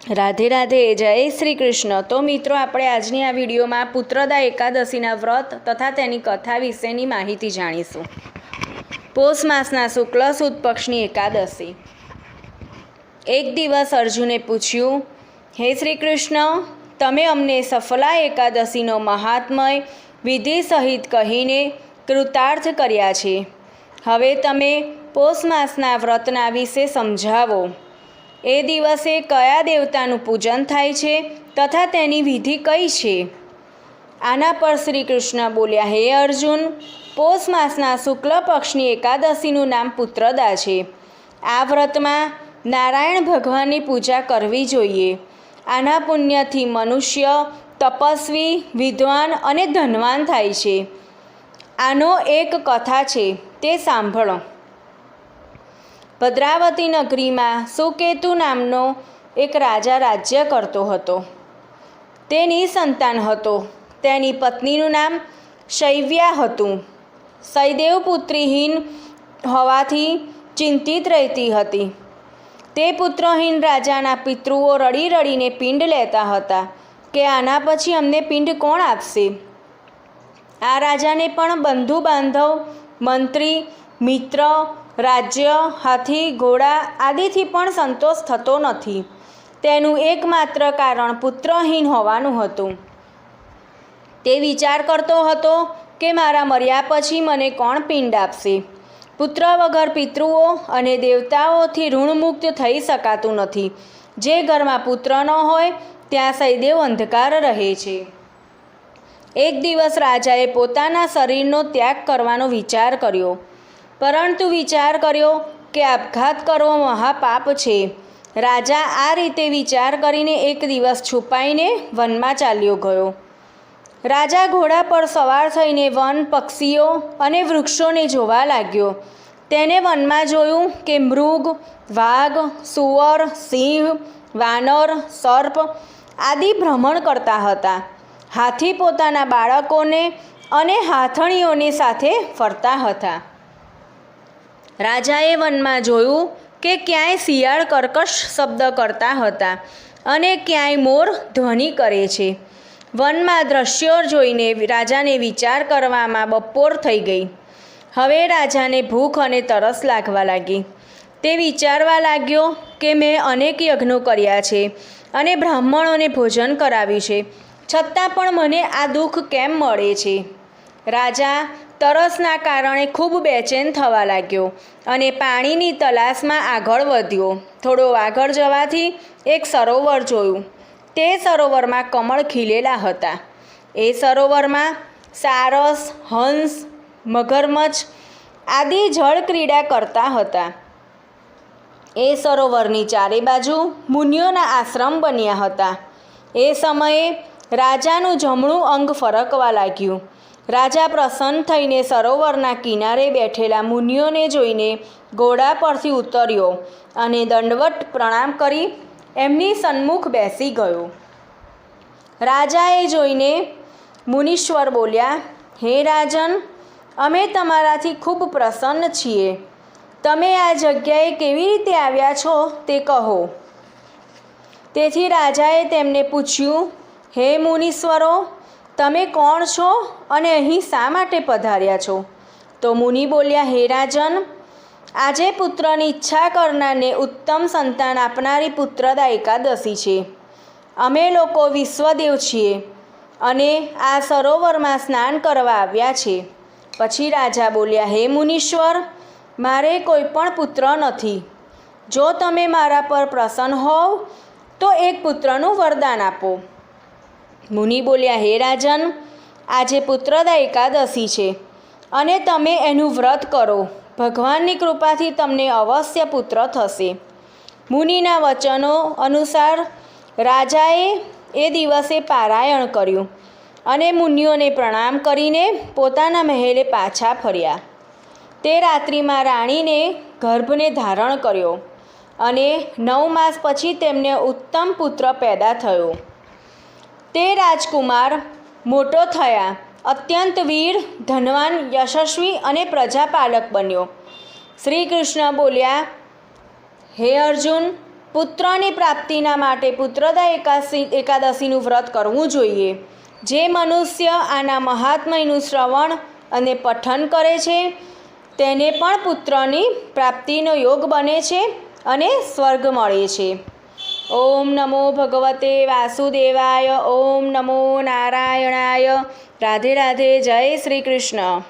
રાધે રાધે, જય શ્રી કૃષ્ણ. તો મિત્રો, આપણે આજની આ વિડીયોમાં પુત્રદા એકાદશીના વ્રત તથા તેની કથા વિશેની માહિતી જાણીશું. પોષ માસના શુક્લ સુદ પક્ષની એકાદશી. એક દિવસ અર્જુને પૂછ્યું, હે શ્રી કૃષ્ણ, તમે અમને સફલા એકાદશીનો મહાત્મય વિધિ સહિત કહીને કૃતાર્થ કર્યા છે. હવે તમે પોષ માસના વ્રતના વિશે સમજાવો. એ દિવસે કયા દેવતાનું પૂજન થાય છે તથા તેની વિધિ કઈ છે? આના પર શ્રી કૃષ્ણ બોલ્યા, હે અર્જુન, પોષ માસના શુક્લ પક્ષની એકાદશીનું નામ પુત્રદા છે. આ વ્રતમાં નારાયણ ભગવાનની પૂજા કરવી જોઈએ. આના પુણ્યથી મનુષ્ય, તપસ્વી, વિદ્વાન અને ધનવાન થાય છે. આનો એક કથા છે, તે સાંભળો. ભદ્રાવતી નગરીમાં સુકેતુ નામનો એક રાજા રાજ્ય કરતો હતો. તે સંતાન હતો. તેની પત્નીનું નામ શૈવ્યા હતું. સૈદેવ પુત્રીહીન હોવાથી ચિંતિત રહેતી હતી. તે પુત્રહીન રાજાના પિતૃઓ રડી રડીને પિંડ લેતા હતા કે આના પછી અમને પિંડ કોણ આપશે? આ રાજાને પણ બંધુ બાંધવ મંત્રી, મિત્ર રાજ્ય, હાથી, ઘોડા આદિથી પણ સંતોષ થતો નથી. તેનું એકમાત્ર કારણ પુત્રહીન હોવાનું હતું. તે વિચાર કરતો હતો કે મારા મર્યા પછી મને કોણ પિંડ આપશે? પુત્ર વગર પિતૃઓ અને દેવતાઓથી ઋણમુક્ત થઈ શકાતું નથી. જે ઘરમાં પુત્ર ન હોય, ત્યાં સૈદેવ અંધકાર રહે છે. એક દિવસ રાજાએ પોતાના શરીરનો ત્યાગ કરવાનો વિચાર કર્યો. પરંતુ વિચાર કર્યો કે આપઘાત કરવો મહાપાપ છે. રાજા આ રીતે વિચાર કરીને એક દિવસ છુપાઈને વનમાં ચાલ્યો ગયો. રાજા ઘોડા પર સવાર થઈને વન પક્ષીઓ અને વૃક્ષોને જોવા લાગ્યો. તેને વનમાં જોયું કે મૃગ, વાઘ, સુવર, સિંહ, વાનર, સર્પ આદિ ભ્રમણ કરતા હતા. હાથી પોતાના બાળકોને અને હાથણીઓની સાથે ફરતા હતા. રાજાએ વનમાં જોયું કે ક્યાંય શિયાળ કર્કશ શબ્દ કરતા હતા અને ક્યાંય મોર ધ્વનિ કરે છે. વનમાં દ્રશ્યો જોઈને રાજાને વિચાર કરવામાં બપોર થઈ ગઈ. હવે રાજાને ભૂખ અને તરસ લાગવા લાગી. તે વિચારવા લાગ્યો કે મેં અનેક યજ્ઞો કર્યા છે અને બ્રાહ્મણોને ભોજન કરાવ્યું છે. છતાં પણ મને આ દુઃખ કેમ મળે છે? રાજા તરસના કારણે ખૂબ બેચેન થવા લાગ્યો અને પાણીની તલાશમાં આગળ વધ્યો. થોડો આગળ જવાથી એક સરોવર જોયું. તે સરોવરમાં કમળ ખીલેલા હતા. એ સરોવરમાં સારસ, હંસ, મગરમચ્છ આદિ જળ ક્રીડા કરતા હતા. એ સરોવરની ચારે બાજુ મુનિઓના આશ્રમ બન્યા હતા. એ સમયે રાજાનું જમણું અંગ ફરકવા લાગ્યું. રાજા પ્રસન્ન થઈને સરોવરના કિનારે બેઠેલા મુનિઓને જોઈને ઘોડા પરથી ઉતર્યો અને દંડવટ પ્રણામ કરી, એમની સન્મુખ બેસી ગયો. રાજાએ જોઈને મુનીશ્વર બોલ્યા, હે રાજન, અમે તમારાથી ખૂબ પ્રસન્ન છીએ. તમે આ જગ્યાએ કેવી રીતે આવ્યા છો તે કહો. તેથી રાજાએ તેમને પૂછ્યું, હે મુનીશ્વરો તમે કોણ છો અને અહીં શા માટે પધાર્યા છો? તો મુનિ બોલ્યા, હે રાજન, આજે પુત્રની ઈચ્છા કરનારને ઉત્તમ સંતાન આપનારી પુત્રદા એકાદશી છે. અમે લોકો વિશ્વદેવ છીએ અને આ સરોવરમાં સ્નાન કરવા આવ્યા છે. પછી રાજા બોલ્યા, હે મુનીશ્વર, મારે કોઈ પણ પુત્ર નથી. જો તમે મારા પર પ્રસન્ન હોવ, તો એક પુત્રનું વરદાન આપો. મુનિ બોલ્યા, હે રાજન, આજે પુત્રદા એકાદશી છે અને તમે એનું વ્રત કરો. ભગવાનની કૃપાથી તમને અવશ્ય પુત્ર થશે. મુનિના વચનો અનુસાર રાજાએ એ દિવસે પારાયણ કર્યું અને મુનિઓને પ્રણામ કરીને પોતાના મહેલે પાછા ફર્યા. તે રાત્રિમાં રાણીને ગર્ભને ધારણ કર્યો અને નવ માસ પછી તેમને ઉત્તમ પુત્ર પેદા થયો. તે રાજકુમાર મોટો થયા. અત્યંત વીર, ધનવાન, યશસ્વી અને પ્રજાપાલક બન્યો. શ્રી કૃષ્ણ બોલ્યા, હે અર્જુન, પુત્રની પ્રાપ્તિના માટે પુત્રદા એકાદશી એકાદશીનું વ્રત કરવું જોઈએ. જે મનુષ્ય આના મહાત્મયનું શ્રવણ અને પઠન કરે છે, તેને પણ પુત્રની પ્રાપ્તિનો યોગ બને છે અને સ્વર્ગ મળે છે. ઓમ નમો ભગવતે વાસુદેવાય ઓમ નમો નારાયણાય. રાધે રાધે જય શ્રી કૃષ્ણ.